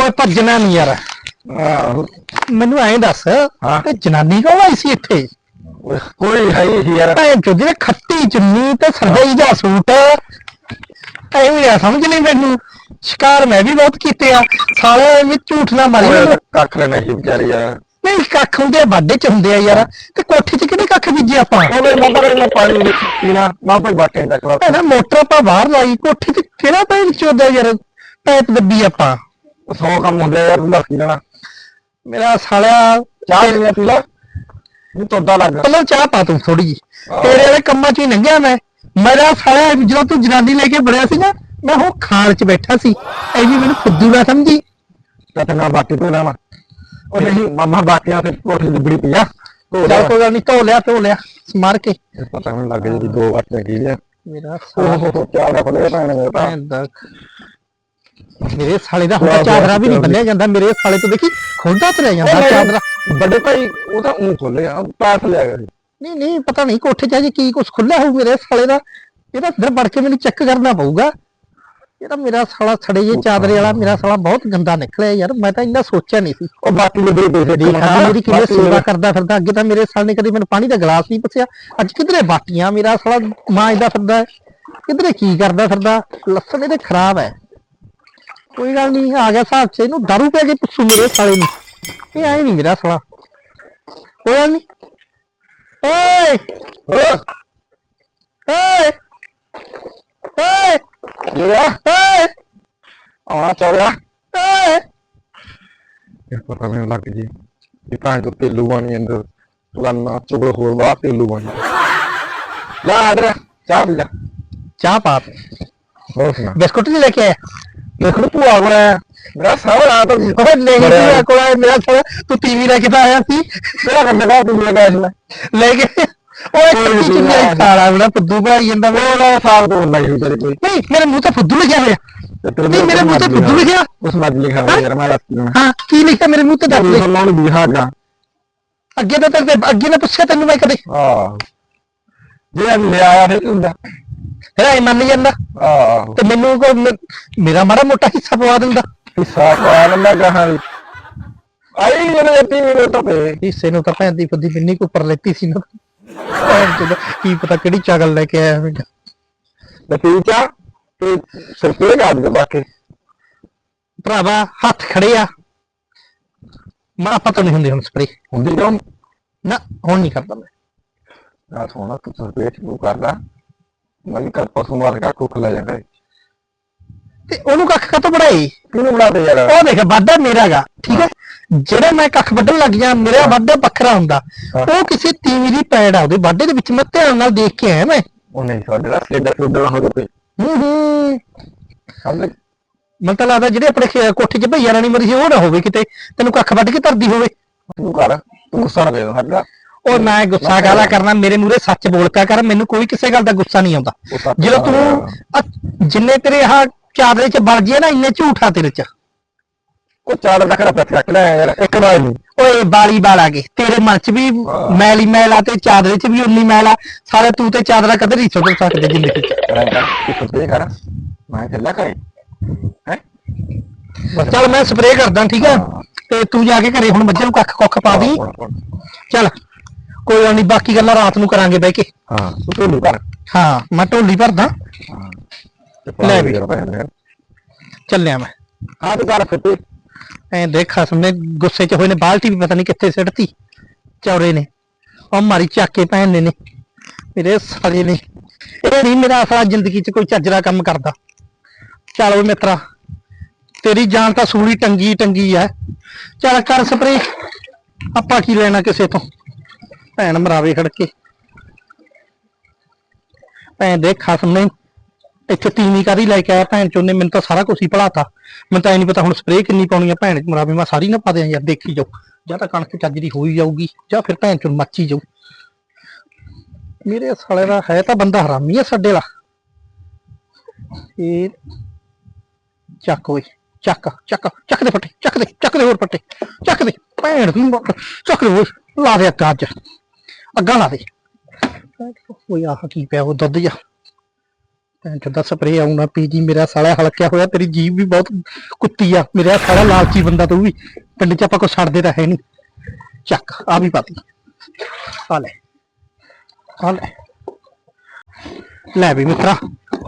Speaker 4: ਓਏ ਭੱਜਣਾ ਨਹੀਂ ਯਾਰ।
Speaker 1: ਆਹ
Speaker 4: ਮੈਨੂੰ ਐਂ ਦੱਸ
Speaker 1: ਹਾਂ।
Speaker 4: ਇਹ ਜਨਾਨੀ ਕੌਣ ਆਈ ਸੀ ਇੱਥੇ?
Speaker 1: ਕੋਈ ਹੈ ਹੀ ਯਾਰ।
Speaker 4: ਭੈਣ ਚੋਦ ਦੀ ਖੱਟੀ ਚੁੰਨੀ ਤੇ ਸਰਦਈ ਦਾ ਸੂਟ ਆ ਸਮਝ ਨਹੀਂ ਮੈਨੂੰ। ਸ਼ਿਕਾਰ ਮੈਂ ਵੀ ਬਹੁਤ ਕੀਤੇ ਆ। ਸਾਲੇ ਵੀ ਝੂਠ ਨਾ ਮਾਰੀ। ਮੈਨੂੰ।
Speaker 1: ਕੱਖ ਲੈਣਾ ਸੀ ਵਿਚਾਰੀ ਯਾਰ
Speaker 4: ਨਹੀਂ ਕੱਖ ਹੁੰਦੇ ਆ ਵਾਢੇ ਚ ਹੁੰਦੇ ਆ ਯਾਰ। ਤੇ ਕੋਠੀ ਚ ਕਿਹੜੇ ਕੱਖ ਬੀਜੇ ਆਪਾਂ?
Speaker 1: ਉਹਦੇ ਮਾਪਾ ਨੇ ਪਾਣੀ ਵਿੱਚ ਪੀਣਾ ਨਾ ਕੋਈ ਬਾਟੇ ਦਾ ਕਰਾ
Speaker 4: ਭੈਣਾ ਮੋਟਰ ਆਪਾਂ ਬਾਹਰ ਲਾਈ ਕੋਠੀ ਚ ਕਿਹੜਾ ਭੈਣ ਚੋਦਾ ਯਾਰ ਪੈਪ ਦੱਬੀ ਆਪਾਂ?
Speaker 1: ਸੌ ਕੰਮ ਹੁੰਦੇ ਆ ਯਾਰ ਤੂੰ ਦੱਸ ਲੈਣਾ।
Speaker 4: ਮੇਰਾ ਸਾਲਿਆ
Speaker 1: ਚਾਹ ਪੀਣਾ ਪੀ ਲੈ। ਨਹੀਂ ਤੋਦਾ ਲੱਗ
Speaker 4: ਪਹਿਲਾਂ ਚਾਹ ਪਾ ਤੂੰ ਥੋੜੀ ਜੀ ਤੇਰੇ ਵਾਲੇ ਕੰਮਾਂ ਚ ਹੀ ਲੰਘਿਆ ਮੈਂ। ਮੇਰਾ ਸਾਲਿਆ ਜਦੋਂ ਤੂੰ ਜਨਾਨੀ ਲੈ ਕੇ ਬੜਿਆ ਸੀ ਨਾ ਮੈਂ ਉਹ ਖਾਲ ਚ ਬੈਠਾ ਸੀ। ਐਵੇਂ ਮੈਨੂੰ ਫੁੱਦੂ ਨਾ ਸਮਝੀ।
Speaker 1: ਤੇ ਨਾ ਬਾਕੀ ਤੋਂ ਨਾ ਉਹ ਨਹੀਂ ਮਾਮਾ ਬਾਕੀਆਂ ਤੇ ਕੋਠੀ ਦੀ ਬੜੀ ਪਿਆ
Speaker 4: ਚੱਲ ਕੋਈ ਗੱਲ ਨਹੀਂ ਧੋ ਲਿਆ ਧੋ ਲਿਆ ਸਮਾਰ ਕੇ।
Speaker 1: ਪਤਾ ਮੈਨੂੰ ਲੱਗ ਜਿਹੜੀ ਦੋ ਵਾਰ ਕੀ ਆ।
Speaker 4: ਮੇਰਾ ਸਾਲਾ
Speaker 1: ਦਾ ਖੁੱਲੇ ਤਾਂ।
Speaker 4: ਮੇਰੇ ਸਾਲੇ ਹੁਣ ਚਾਦਰਾ ਵੀ ਨਹੀਂ ਬੰਨਿਆ ਜਾਂਦਾ ਮੇਰੇ ਸਾਲੇ ਤੋਂ ਦੇਖੀ ਖੁੱਲਦਾ ਤੁਰਿਆ ਜਾਂਦਾ ਚਾਦਰਾ।
Speaker 1: ਵੱਡੇ ਭਾਈ ਉਹ ਤਾਂ ਉਹ ਖੋਲੇ ਆ ਪਾਸ ਲਿਆ ਗਿਆ ਸੀ
Speaker 4: ਨਹੀਂ ਨਹੀਂ ਪਤਾ ਨਹੀਂ ਕੋਠੇ 'ਚ ਅਜੇ ਕੀ ਕੁਝ ਖੁੱਲਿਆ ਹੋਊ ਮੇਰੇ ਸਾਲੇ ਦਾ। ਇਹਦਾ ਅੰਦਰ ਵੜ ਕੇ ਮੈਨੂੰ ਚੈੱਕ ਕਰਨਾ ਪਊਗਾ। ਇਹਦਾ ਮੇਰਾ ਸਾਲਾ ਛੜੇ ਜੇ ਚਾਦਰੇ ਵਾਲਾ ਮੇਰਾ ਸਾਲਾ ਬਹੁਤ ਗੰਦਾ ਨਿਕਲਿਆ ਯਾਰ ਮੈਂ ਤਾਂ ਇੰਨਾ ਸੋਚਿਆ ਨਹੀਂ ਸੀ।
Speaker 1: ਉਹ ਬਾਕੀ ਦੇ
Speaker 4: ਦੇਖ ਆ ਮੇਰੀ ਕਿਵੇਂ ਸੇਵਾ ਕਰਦਾ ਫਿਰਦਾ ਅੱਗੇ ਤਾਂ ਮੇਰੇ ਸਾਲ ਨੇ ਕਦੇ ਮੈਨੂੰ ਪਾਣੀ ਦਾ ਗਲਾਸ ਨਹੀਂ ਪੁੱਛਿਆ। ਅੱਜ ਕਿਧਰੇ ਬਾਟੀਆਂ ਮੇਰਾ ਸਾਲਾ ਮਾਂਜਦਾ ਫਿਰਦਾ। ਕਿਧਰੇ ਕੀ ਕਰਦਾ ਫਿਰਦਾ ਲੱਸਣ ਇਹਦੇ ਖਰਾਬ ਹੈ। ਕੋਈ ਗੱਲ ਨਹੀਂ ਆ ਗਿਆ ਹਿਸਾਬ ਚ ਇਹਨੂੰ ਦਾਰੂ ਪੈ ਕੇ ਪੁੱਛੂ ਮੇਰੇ ਸਾਲੇ ਨੂੰ। ਇਹ ਆਏ ਨਹੀਂ ਮੇਰਾ ਸਾਲਾ। ਕੋਈ ਗੱਲ ਨਹੀਂ। ਓਏ! ਓਏ! ਓਏ!
Speaker 1: ਜਿਹੜਾ
Speaker 4: ਓਏ
Speaker 1: ਆਉਣਾ ਚੌੜਾ
Speaker 4: ਓਏ
Speaker 1: ਇਹ ਪਤਾ ਮੈਨੂੰ ਲੱਗ ਜੀ ਇਹ ਤਾਂ ਜੋ ਤੇਲੂ ਬਣੀ ਅੰਦਰ ਲਾਨਾ ਚੁਗਲ ਹੋਰ ਬਾਹਰ ਤੇਲੂ ਬਣੀ ਲੈ ਆਦਰ ਚਾਹ ਪੀ ਲੈ
Speaker 4: ਚਾਹ ਪਾ
Speaker 1: ਹੋਰ ਸੁਣਾ
Speaker 4: ਬਿਸਕੁਟ ਨਹੀਂ ਲੈ ਕੇ ਆਇਆ
Speaker 1: ਲੋ ਭੂਆ ਕੋਲ ਆਇਆ ਮੇਰਾ ਸਾਹਮਣਾ ਤਾਂ
Speaker 4: ਓਏ ਨਹੀਂ ਮੇਰਾ ਕੋਲ ਆਇਆ, ਮੇਰਾ ਸਾਲਾ ਤੂੰ ਟੀਵੀ ਲੈ ਕੇ ਤਾਂ ਆਇਆ ਸੀ
Speaker 1: ਮੇਰਾ ਕੰਮ ਦਾ ਤੂੰ ਮੇਰਾ ਇਸ ਨਾਲ
Speaker 4: ਲੈ ਕੇ ਓਏ ਸੱਚੀ
Speaker 1: ਨੀ,
Speaker 4: ਮੇਰਾ ਸਾਲਾ ਬੜਾ ਫੁੱਦੂ ਬਣਾਈ ਜਾਂਦਾ ਵੇ।
Speaker 1: ਮੇਰਾ ਸਾਹ ਤੋਂ ਹੁੰਦਾ ਹੀ ਤੇਰੇ ਕੋਈ
Speaker 4: ਨਹੀਂ ਮੇਰੇ ਮੂੰਹ ਤੇ ਫੁੱਦੂ ਲਿਖਿਆ ਹੋਇਆ।
Speaker 1: ਤੇ
Speaker 4: ਨਹੀਂ ਮੇਰੇ ਮੂੰਹ ਤੇ ਫੁੱਦੂ ਲਿਖਿਆ।
Speaker 1: ਉਸ ਮੱਦ ਲਿਖਿਆ ਹੋਇਆ ਯਾਰ ਮੈਂ ਦਿੰਦਾ
Speaker 4: ਹਾਂ ਕੀ ਲਿਖਿਆ ਮੇਰੇ ਮੂੰਹ ਤੇ ਦੱਸ ਦੇ।
Speaker 1: ਸਲਾਮ ਨੂੰ ਬਿਹਾਗਾ
Speaker 4: ਅੱਗੇ ਤਾਂ ਤੇਰੇ ਅੱਗੇ ਨਾ ਪੁੱਛਿਆ ਤੈਨੂੰ ਮੈਂ ਕਦੇ।
Speaker 1: ਆਹ। ਜੇ ਲੈ ਆਇਆ ਫਿਰ ਹੁੰਦਾ?
Speaker 4: ਫਿਰ ਐ ਮੰਨ ਜਾਂਦਾ।
Speaker 1: ਆਹ।
Speaker 4: ਤੇ ਮੈਨੂੰ ਕੋ ਮੇਰਾ ਮਾੜਾ ਮੋਟਾ ਹਿੱਸਾ ਪਵਾ ਦਿੰਦਾ।
Speaker 1: ਹਿੱਸਾ ਪਾਣ ਮੈਂ ਕਹਾਂ ਆਈ ਜਿਹੜੇ ਟੀਵੀ ਦੇ ਉੱਤੇ
Speaker 4: ਹਿੱਸੇ ਨੂੰ ਤਾਂ ਭੈਣ ਦੀ ਫੁੱਦੀ ਬਿੰਨੀ ਕੋ ਉੱਪਰ ਲੈਤੀ ਸੀ ਨਾ। ਕੀ ਪਤਾ ਕਿਹੜੀ ਚਾਗਲ ਲੈ ਕੇ ਆਇਆ ਹੋਵੇਗਾ।
Speaker 1: ਪੀਚਾ ਤੇ ਸਰਪੇ ਗਾ ਦੇ ਬਾਕੀ।
Speaker 4: ਭਰਾਵਾ ਹੱਥ ਖੜੇ ਆ। ਮੈਂ ਪਤਾ ਨਹੀਂ ਹੁੰਦੀ ਹੁਣ ਸਪਰੇ
Speaker 1: ਹੁੰਦੀ ਕਿਉਂ?
Speaker 4: ਨਾ ਹੁਣ ਨਹੀਂ ਕਰਦਾ ਮੈਂ।
Speaker 1: ਨਾ ਸੋਣਾ ਤੂੰ ਸਰਪੇ ਸ਼ੁਰੂ ਕਰਦਾ। ਮੈਂ ਕਰ ਪਸੂ ਮਾਰ ਕੇ ਕੁੱਖ ਲੈ ਜਾਂਦਾ
Speaker 4: ਤੇ ਉਹਨੂੰ ਕੱਖ ਕਾ ਤੋਂ ਬੜਾਈ
Speaker 1: ਕਿਹਨੂੰ ਬਣਾਦੇ ਯਾਰ?
Speaker 4: ਉਹ ਦੇਖ ਵਾਢਾ ਮੇਰਾਗਾ ਠੀਕ ਹੈ? ਜਿਹੜਾ ਮੈਂ ਕੱਖ ਵੱਢਣ ਲੱਗ ਜਾ ਮੇਰਾ ਵਾਢਾ ਵੱਖਰਾ ਹੁੰਦਾ। ਉਹ ਕਿਸੇ ਤੀਵੀਂ ਦੀ ਪੈੜ ਆ ਉਹਦੇ ਵਾਢੇ ਦੇ ਵਿੱਚ ਮੈਂ ਧਿਆਨ ਨਾਲ ਦੇਖ ਕੇ ਆਇਆ ਮੈਂ।
Speaker 1: ਉਹ ਨਹੀਂ ਸਾਡੇ ਦਾ ਸੇਡਾ ਸੁਡਾ ਹੋ ਗਏ
Speaker 4: ਹੂੰ ਹੂੰ।
Speaker 1: ਸਮਝ
Speaker 4: ਮੈਨੂੰ ਤਾਂ ਲੱਗਦਾ ਜਿਹੜੇ ਆਪਣੇ ਖੇ- ਕੋਠੇ 'ਚ ਭਈਆ ਰਾਣੀ ਮਰੀ ਸੀ ਉਹ ਨਾ ਹੋਵੇ ਕਿਤੇ। ਤੈਨੂੰ ਕੱਖ ਵੱਢ ਕੇ ਧਰਦੀ ਹੋਵੇ।
Speaker 1: ਤੂੰ ਕਰ ਤੂੰ ਗੁੱਸਾ ਨਾ ਕਰ ਸਾਡਾ
Speaker 4: ਉਹ ਮੈਂ ਗੁੱਸਾ ਕਾਹਦਾ ਕਰਨਾ ਮੇਰੇ ਮੂਰੇ ਸੱਚ ਬੋਲ ਕੇ ਕਰ ਮੈਨੂੰ ਕੋਈ ਕਿਸੇ ਗੱਲ ਦਾ ਗੁੱਸਾ ਨਹੀਂ ਆਉਂਦਾ। ਜਦੋਂ ਤੂੰ ਆਹ ਜਿੰਨੇ ਤੇਰੇ ਆਹ ਚਾਦਰੇ 'ਚ ਬਲ ਜੇ ਨਾ ਇੰਨੇ ਝੂਠਾ ਤੇਰੇ 'ਚ।
Speaker 1: ਉਹ ਚਾਰ ਦਾ ਕਰ ਪੱਤ ਰੱਖ ਲੈ ਯਾਰ ਇੱਕ ਵਾਰ ਨਹੀਂ।
Speaker 4: ਓਏ ਬਾਲੀ ਬਾਲ ਆ ਗਏ। ਤੇਰੇ ਮਨ 'ਚ ਵੀ ਮੈਲੀ ਮੈਲ ਆ ਤੇ ਚਾਦਰੇ 'ਚ ਵੀ ਉਨੀ ਮੈਲ ਆ। ਸਾਰੇ ਤੂੰ ਤੇ ਚਾਦਰਾ ਕਦੇ ਨਹੀਂ ਸੁੱਟ ਸਕਦੇ ਜ਼ਿੰਦਗੀ 'ਚ।
Speaker 1: ਕਰਾਂ ਕਰ ਤੂੰ ਸਰਪੇ ਕਰ। ਮੈਂ ਚੱਲਾ ਕਰੇ ਹੈ?
Speaker 4: ਚੱਲ ਮੈਂ ਸਪਰੇਅ ਕਰਦਾ ਠੀਕ ਹੈ। ਤੇ ਤੂੰ ਜਾ ਕੇ ਘਰੇ ਹੁਣ ਮੱਝਾਂ ਨੂੰ ਕੱਖ ਕੁੱਖ ਪਾ ਦੀ। ਚੱਲ ਕੋਈ ਨਹੀਂ ਬਾਕੀ ਗੱਲਾਂ ਰਾਤ ਨੂੰ ਕਰਾਂਗੇ ਬਹਿ ਕੇ।
Speaker 1: ਹਾਂ ਤੂੰ ਤੂੰ ਕਰ
Speaker 4: ਹਾਂ ਮੈਂ ਢੋਲੀ ਭਰਦਾ। ਲੈ ਵੀ।
Speaker 1: ਹਾਂ
Speaker 4: ਚੱਲਿਆ ਮੈਂ।
Speaker 1: ਤੂੰ ਕਰ ਫਿਰ
Speaker 4: ਐਂ ਦੇਖ ਨੇ ਗੁੱਸੇ 'ਚ ਹੋਏ ਨੇ ਬਾਲਟੀ ਵੀ ਪਤਾ ਨਹੀਂ ਕਿੱਥੇ ਸਿੱਟਤੀ। ਚੌਰੇ ਨੇ। ਉਹ ਮਾਰੀ ਚੱਕ ਕੇ ਭੈਣ ਨੇ ਨੇ। ਮੇਰੇ ਸਾਲੇ ਨੇ। ਇਹ ਨਹੀਂ ਮੇਰਾ ਅਸਲਾ ਜ਼ਿੰਦਗੀ 'ਚ ਕੋਈ ਚੱਜ ਦਾ ਕੰਮ ਕਰਦਾ। ਚੱਲ ਓਏ ਮਿੱਤਰਾ ਤੇਰੀ ਜਾਨ ਤਾਂ ਸੂਲੀ ਟੰਗੀ ਟੰਗੀ ਐ। ਚੱਲ ਕਰ ਸਪਰੇ ਆਪਾਂ ਕੀ ਲੈਣਾ ਕਿਸੇ ਤੋਂ? ਭੈਣ ਮਰਾਵੇ ਖੜ ਕੇ ਭੈਣ ਦੇ ਖਸਮ ਇੱਥੇ ਤੀਵੀਂ ਕਾਦੀ ਲੈ ਕੇ ਆਇਆ ਭੈਣ ਚੋਂ ਨੇ? ਮੈਨੂੰ ਤਾਂ ਸਾਰਾ ਕੁਝ ਹੀ ਭੁਲਾਤਾ। ਮੈਨੂੰ ਤਾਂ ਇਹ ਨਹੀਂ ਪਤਾ ਹੁਣ ਸਪਰੇਅ ਕਿੰਨੀ ਪਾਉਣੀ ਆ ਭੈਣ। ਮਰਾਵੇ ਮੈਂ ਸਾਰੀ ਨਾ ਪਾ ਦਿਆਂ ਯਾਰ ਦੇਖੀ ਜਾਓ। ਜਾਂ ਤਾਂ ਕਣਕ ਚੱਜ ਦੀ ਹੋਈ ਜਾਊਗੀ ਜਾਂ ਫਿਰ ਭੈਣ ਚੋਂ ਮੱਚੀ ਜਾਊ। ਮੇਰੇ ਸਾਲੇ ਦਾ ਹੈ ਤਾਂ ਬੰਦਾ ਹਰਾਮੀ ਆ ਸਾਡੇ ਵਾਲਾ। ਇਹ ਚੱਕ ਓਏ ਚੱਕ ਚੱਕ ਚੱਕ ਦੇ ਫੱਟੇ ਚੱਕ ਦੇ ਚੱਕ ਦੇ ਹੋਰ ਫੱਟੇ ਚੱਕ ਦੇ। ਭੈਣ ਦੀ ਮੌਤ, ਚੱਕ ਦੇ ਲਾ ਦੇ ਅੱਗਾ ਅੱਜ। ਅੱਗਾ ਲਾ ਦੇ। ਓਏ ਆਹ ਕੀ ਪਿਆ ਉਹ ਦੁੱਧ ਜਾ ਭੈਣ ਚੋਦਾ ਸਪਰੇ ਆਉਣਾ ਪੀ ਮੇਰਾ ਸਾਲਾ ਹਲਕਿਆ ਹੋਇਆ, ਤੇਰੀ ਜੀਭ ਵੀ ਬਹੁਤ ਕੁੱਤੀ ਆ, ਮੇਰਾ ਸਾਲਾ ਲਾਲਚੀ ਬੰਦਾ ਤੂੰ ਵੀ, ਪਿੰਡ 'ਚ ਆਪਾਂ ਕੋ ਛੱਡਦੇ ਤਾਂ ਹੈ ਨਹੀਂ ਚੱਕ ਆ ਵੀ ਪਾਤੀ। ਆ ਲੈ ਆ ਲੈ। ਲੈ ਵੀ ਮਿੱਤਰਾ,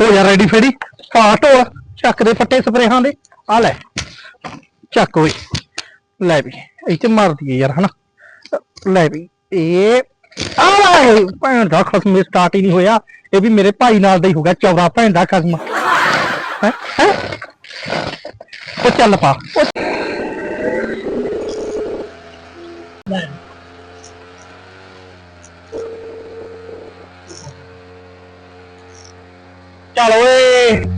Speaker 4: ਹੋ ਜਾ ਰੈਡੀ ਫੇੜੀ ਪਾਟ ਹੋ ਚੱਕ ਦੇ ਫੱਟੇ ਸਪਰੇਹਾਂ ਦੇ ਆ ਲੈ। ਚੱਕ ਓਏ, ਲੈ ਵੀ ਇੱਥੇ ਮਾਰ ਦਈਏ ਯਾਰ, ਹਨਾ। ਲੈ ਵੀ, ਇਹ ਆ ਭੈਣ ਦਾ ਖਸਮ ਸਟਾਰਟ ਹੀ ਨਹੀਂ ਹੋਇਆ। ਇਹ ਵੀ ਮੇਰੇ ਭਾਈ ਨਾਲ ਦਾ ਹੀ ਹੋ ਗਿਆ ਭੈਣ ਦਾ ਖਸਮ। ਹੈ? ਹੈ? ਉਹ ਚੱਲ ਪਾ। ਉਹ ਚੱਲ ਓਏ।